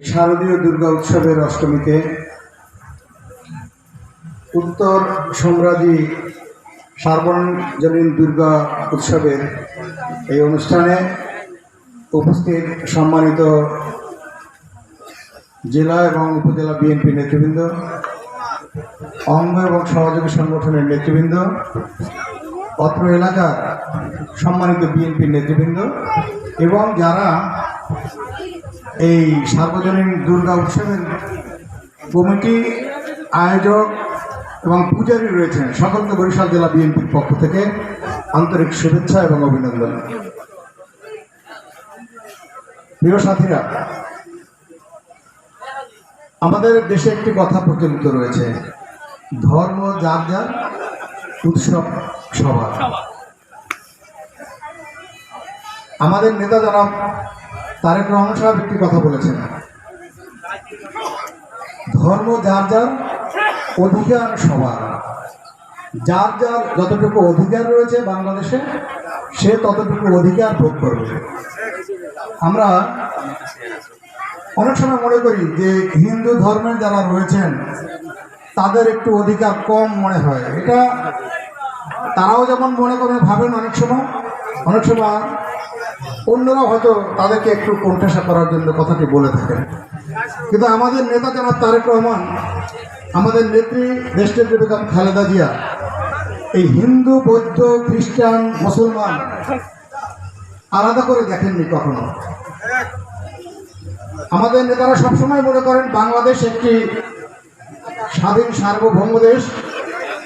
শারদীয় দুর্গা উৎসবের অষ্টমীতে উত্তর সম্রাজি সার্বজনীন দুর্গা উৎসবের এই অনুষ্ঠানে উপস্থিত সম্মানিত জেলা এবং উপজেলা বিএনপি নেতৃবৃন্দ, অঙ্গ এবং সহযোগী সংগঠনের নেতৃবৃন্দ, অত্র এলাকার সম্মানিত বিএনপি নেতৃবৃন্দ এবং যারা এই সার্বজনীন দুর্গা উৎসবের কমিটি আয়োজক এবং পূজারী রয়েছেন সকলকে বরিশাল জেলা বিএনপির পক্ষ থেকে আন্তরিক শুভেচ্ছা এবং অভিনন্দন। প্রিয় সাথীরা আমাদের দেশে একটি কথা প্রচলিত রয়েছে ধর্ম যার যার উৎসব সবার। আমাদের নেতা জনাব তারেক রহমান সাহেব একটি কথা বলেছেন। ধর্ম যার যার অধিকার সবার। যার যার যতটুকু অধিকার রয়েছে বাংলাদেশে, সে ততটুকু অধিকার ভোগ করবে। আমরা অনেক সময় মনে করি যে হিন্দু ধর্মের যারা রয়েছেন, তাদের একটু অধিকার কম মনে হয়। এটা তারাও যেমন মনে করে, ভাবেন অনেক সময়। অনেক সময় অন্যরাও হয়তো তাদেরকে একটু কোণঠাসা করার জন্য কথাটি বলে থাকেন। কিন্তু আমাদের নেতা জনাব তারেক রহমান, আমাদের নেত্রী দেশনেত্রী বেগম খালেদা জিয়া, এই হিন্দু, বৌদ্ধ, খ্রিস্টান, মুসলমান আলাদা করে দেখেননি কখনো। আমাদের নেতারা সবসময় মনে করেন বাংলাদেশ একটি স্বাধীন সার্বভৌম দেশ।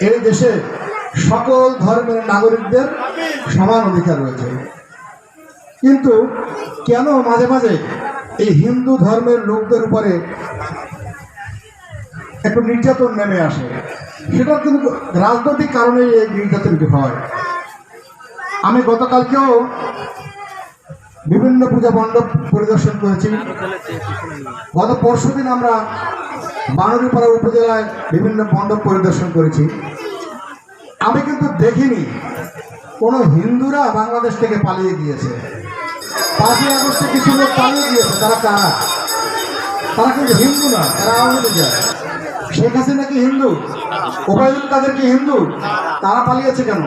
এই দেশে সকল ধর্মের নাগরিকদের সমান অধিকার রয়েছে। কিন্তু কেন মাঝে মাঝে এই হিন্দু ধর্মের লোকদের উপরে একটু নির্যাতন নেমে আসে? সেটা কিন্তু রাজনৈতিক কারণেই এই নির্যাতনটি হয়। আমি গতকালকেও বিভিন্ন পূজা মণ্ডপ পরিদর্শন করেছি। গত পরশু দিন আমরা বানুরিপাড়া উপজেলায় বিভিন্ন মণ্ডপ পরিদর্শন করেছি। আমি কিন্তু দেখিনি কোনো হিন্দুরা বাংলাদেশ থেকে পালিয়ে গিয়েছে। পাঁচই আগস্টে কিছু লোক পালিয়ে গিয়েছে, তারা কারা? তারা কিন্তু হিন্দু না, তারা আওয়ামী লীগের। শেখ হাসিনা কি হিন্দু? ওবায়দুল কাদের কি হিন্দু? তারা পালিয়েছে কেন?